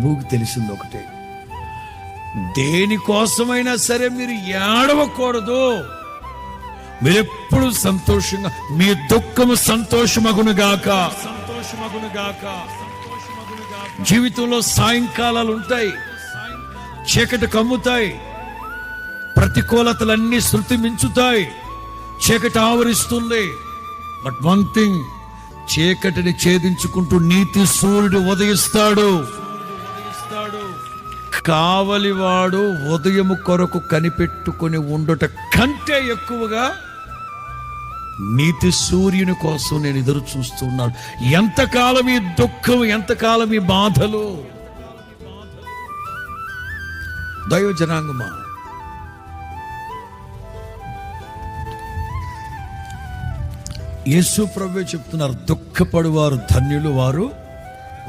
ప్రభువుకి తెలిసింది ఒకటే. దేనికోసమైనా సరే మీరు ఏడవకూడదు. మీరెప్పుడు సంతోషంగా మీ దుఃఖము సంతోషమగును గాక. సంతోషమగును గాక జీవితంలో సాయంకాలాలు ఉంటాయి. చీకటి కమ్ముతాయి. ప్రతికూలతలన్నీ శృతి మించుతాయి చీకటి ఆవరిస్తుంది. బట్ వన్ థింగ్ చీకటిని ఛేదించుకుంటూ నీతి సూర్యుడు ఉదయిస్తాడు. కావలివాడు ఉదయం కొరకు కనిపెట్టుకుని ఉండుట కంటే ఎక్కువగా నీతి సూర్యుని కోసం నేను ఎదురు చూస్తున్నాను. ఎంతకాలం ఈ దుఃఖం ఎంతకాలం ఈ బాధలు? దైవ జనాంగమా? యేసు ప్రభు చెప్తున్నారు దుఃఖపడువారు ధన్యులు వారు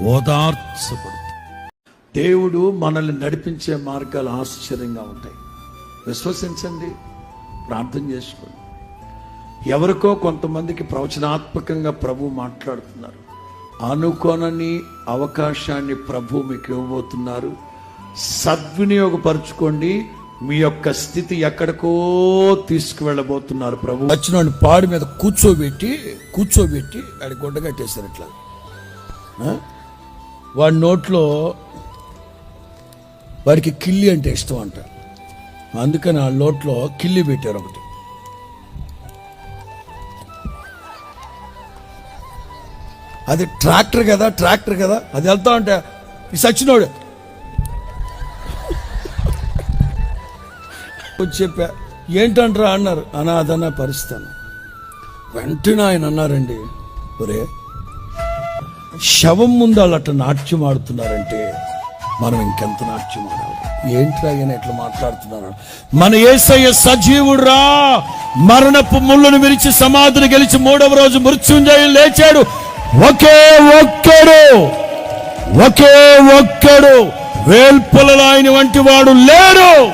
ఓదార్చబడుతారు దేవుడు మనల్ని నడిపించే మార్గాలు ఆశ్చర్యంగా ఉంటాయి. విశ్వసించండి ప్రార్థన చేసుకోండి. ఎవరికో కొంతమందికి ప్రవచనాత్మకంగా ప్రభు మాట్లాడుతున్నారు. అనుకోనని అవకాశాన్ని ప్రభు మీకు ఇవ్వబోతున్నారు. సద్వినియోగపరచుకోండి మీ యొక్క స్థితి ఎక్కడికో తీసుకువెళ్ళబోతున్నారు ప్రభు. వచ్చిన పాడి మీద కూర్చోబెట్టి కూర్చోబెట్టి ఆడి గుడ్డ కట్టేశారు ఇట్లా వాడి నోట్లో వాడికి కిల్లి అంటే ఇష్టం అంట. అందుకని ఆ లోట్లో కిల్లి పెట్టారు ఒకటి. అది ట్రాక్టర్ కదా ట్రాక్టర్ కదా. అది వెళ్తా ఉంటే ఈ సచ్చినోడు. వచ్చి చెప్పా ఏంటంటారా? అన్నారు. అనాథన పరిస్థితి. వెంటనే ఆయన అన్నారండి ఒరే శవం ముందు వాళ్ళు అట్లా నాట్యం ఆడుతున్నారంటే మనం ఇంకెంత నాట్యం ఏంట్రా ఆయన ఎట్లా మాట్లాడుతున్నారు మన ఏసయ్య సజీవుడురా. మరణపు ముళ్ళను విరిచి సమాధిని గెలిచి మూడవ రోజు మృత్యుంజయ లేచాడు. ఒకే ఒక్కడు ఒకే ఒక్కడు వేల్పులలో ఆయన వంటి వాడు లేడు.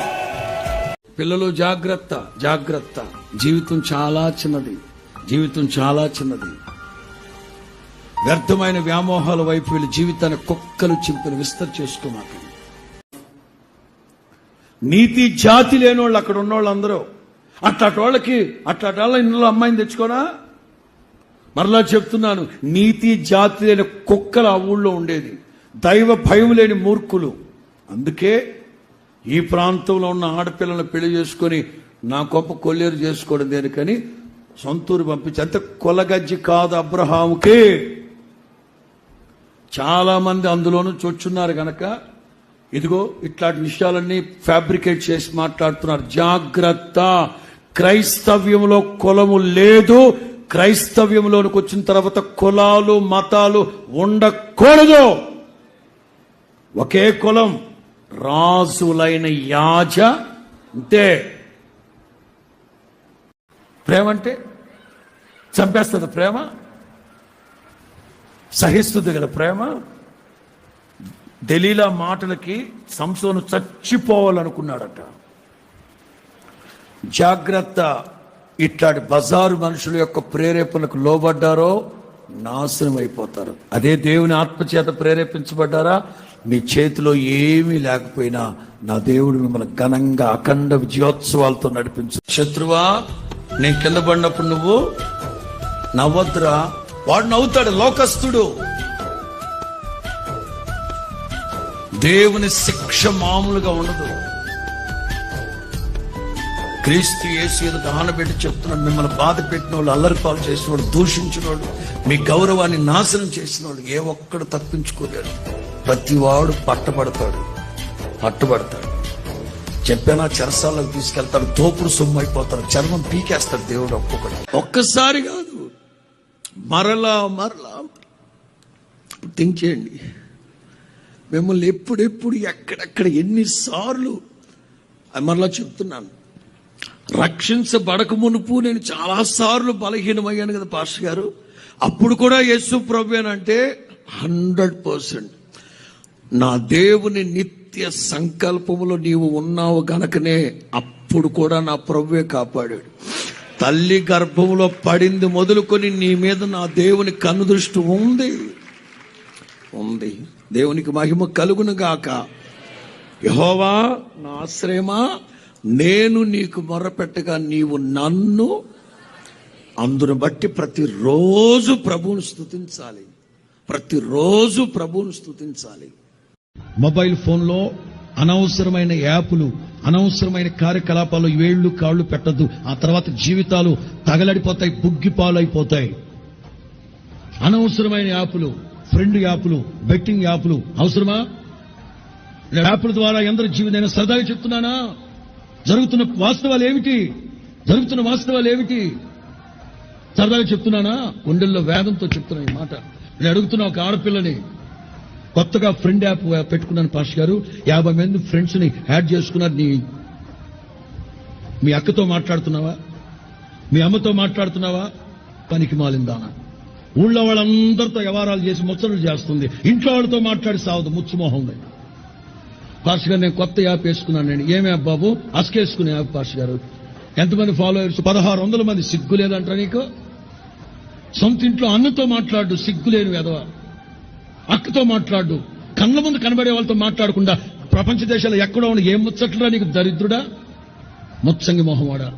పిల్లలు జాగ్రత్త జాగ్రత్త. జీవితం చాలా చిన్నది. జీవితం చాలా చిన్నది. వ్యర్థమైన వ్యామోహాల వైపు వీళ్ళ జీవితాన్ని కుక్కలు చింపులు విస్తర చేసుకోమాక నీతి జాతి లేని వాళ్ళు అక్కడ ఉన్నోళ్ళు అందరూ. అట్లాంటి వాళ్ళకి అట్లాంటి వాళ్ళ ఇంట్లో అమ్మాయిని తెచ్చుకోనా? మరలా చెప్తున్నాను నీతి జాతి లేని కుక్కలు ఆ ఊళ్ళో ఉండేది. దైవ భయం లేని మూర్ఖులు. అందుకే ఈ ప్రాంతంలో ఉన్న ఆడపిల్లలను పెళ్ళి చేసుకొని నా గొప్ప కొల్లేరు చేసుకోవడం దేనికని సొంతూరు పంపించి అంత కొలగజ్జి కాదు అబ్రహాముకే. చాలా మంది అందులోనూ చొచ్చున్నారు గనక. ఇదిగో ఇట్లాంటి విషయాలన్నీ ఫ్యాబ్రికేట్ చేసి మాట్లాడుతున్నారు. జాగ్రత్త! క్రైస్తవ్యంలో కులము లేదు. క్రైస్తవ్యంలోనికి వచ్చిన తర్వాత కులాలు మతాలు ఉండకూడదు. ఒకే కులం రాజులైన యాజ అంతే. ప్రేమ అంటే? చంపేస్తుంది ప్రేమ? సహిస్తుంది కదా ప్రేమ? దలీలా మాటలకి సంసోను చచ్చిపోవాలనుకున్నాడట. జాగ్రత్త ఇట్లాంటి బజారు మనుషుల యొక్క ప్రేరేపణకు లోబడ్డారో నాశనం అయిపోతారు. అదే దేవుని ఆత్మచేత ప్రేరేపించబడ్డారా? మీ చేతిలో ఏమీ లేకపోయినా నా దేవుడు మిమ్మల్ని ఘనంగా అఖండ విజయోత్సవాలతో నడిపించు. శత్రువా నేను కింద పడినప్పుడు నువ్వు నవ్వద్దురా? వాడు నవ్వుతాడు లోకస్తుడు. దేవుని శిక్ష మామూలుగా ఉండదు. క్రీస్తు యేసు ఎదుట ఆనబెట్టి చెప్తున్నాడు మిమ్మల్ని బాధ పెట్టిన వాళ్ళు అల్లరి పాలు చేసిన వాళ్ళు దూషించిన వాళ్ళు మీ గౌరవాన్ని నాశనం చేసిన వాళ్ళు ఏ ఒక్కడు తప్పించుకోలేడు. ప్రతివాడు పట్టబడతాడు పట్టుబడతాడు. చెప్పానా చెరసాలకు తీసుకెళ్తాడు తోపుడు సొమ్ము అయిపోతాడు చర్మం పీకేస్తాడు దేవుడు ఒక్కొక్కటి ఒక్కసారి కాదు మరలా మరలా. థింక్ చేయండి. మిమ్మల్ని ఎప్పుడెప్పుడు ఎక్కడెక్కడ ఎన్నిసార్లు అది మరలా చెప్తున్నాను. రక్షించబడక మునుపు నేను చాలా సార్లు బలహీనమయ్యాను కదా పాస్టర్ గారు. అప్పుడు కూడా యేసు అంటే హండ్రెడ్ పర్సెంట్. నా దేవుని నిత్య సంకల్పములో నీవు ఉన్నావు గనకనే అప్పుడు కూడా నా ప్రభువే కాపాడాడు. తల్లి గర్భంలో పడింది మొదలుకొని నీ మీద నా దేవుని కన్ను దృష్టి ఉంది. ఉంది. దేవునికి మహిమ కలుగును గాక యహోవా నా ఆశ్రయమా? నేను నీకు మొరపెట్టగా నీవు నన్ను అందును బట్టి ప్రతిరోజు ప్రభువును స్థుతించాలి ప్రతిరోజు ప్రభువును స్తుతించాలి. మొబైల్ ఫోన్లో అనవసరమైన యాప్లు అనవసరమైన కార్యకలాపాలు వేళ్ళు కాళ్ళు పెట్టద్దు. ఆ తర్వాత జీవితాలు తగలడిపోతాయి బుగ్గిపాలైపోతాయి. అనవసరమైన యాప్లు ఫ్రెండ్ యాప్లు బెట్టింగ్ యాప్లు అవసరమా? యాపుల ద్వారా ఎందరి జీవితైనా సరదాగా చెప్తున్నానా? జరుగుతున్న వాస్తవాలు ఏమిటి? జరుగుతున్న వాస్తవాలు ఏమిటి? సరదాగా చెప్తున్నానా? గుండెల్లో వేదంతో చెప్తున్నా ఈ మాట. నేను అడుగుతున్నా ఒక ఆడపిల్లని కొత్తగా ఫ్రెండ్ యాప్ uh, పెట్టుకున్నాను పాష్ గారు. యాభై మంది ఫ్రెండ్స్ని యాడ్ చేసుకున్నారు. నీ మీ అక్కతో మాట్లాడుతున్నావా? మీ అమ్మతో మాట్లాడుతున్నావా? పనికి మాలిందానా. ఊళ్ళో వాళ్ళందరితో వ్యవహారాలు చేసి ముచ్చట్లు చేస్తుంది. ఇంట్లో వాళ్ళతో మాట్లాడి సావదు. ముచ్చుమోహం ఉంది. పాష్ గారు నేను కొత్త యాప్ వేసుకున్నాను. నేను ఏం యాప్ బాబు? అస్కేసుకునే యాప్ పాష్ గారు. ఎంతమంది ఫాలోయర్స్ పదహారు వందల మంది సిగ్గు లేదంటారా నీకు? సొంత ఇంట్లో అన్నతో మాట్లాడు సిగ్గు లేని వెధవ. అక్కతో మాట్లాడు. కళ్ళ ముందు కనబడే వాళ్ళతో మాట్లాడకుండా ప్రపంచ దేశాలు ఎక్కడో ఉన్న ఏం ముచ్చట్లా నీకు దరిద్రుడా? ముత్సంగి మొహమాడా